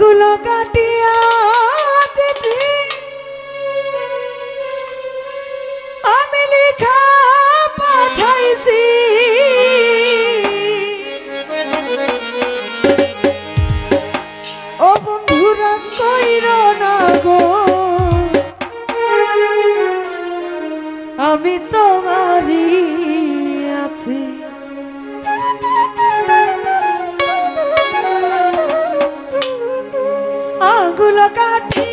আগুলো কাটিয়া দিদি আমি লেখা পাঠাইছি। ও বন্ধুরা কইর না গো। আমি তোমারই আগুলো কাটিয়া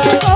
Oh,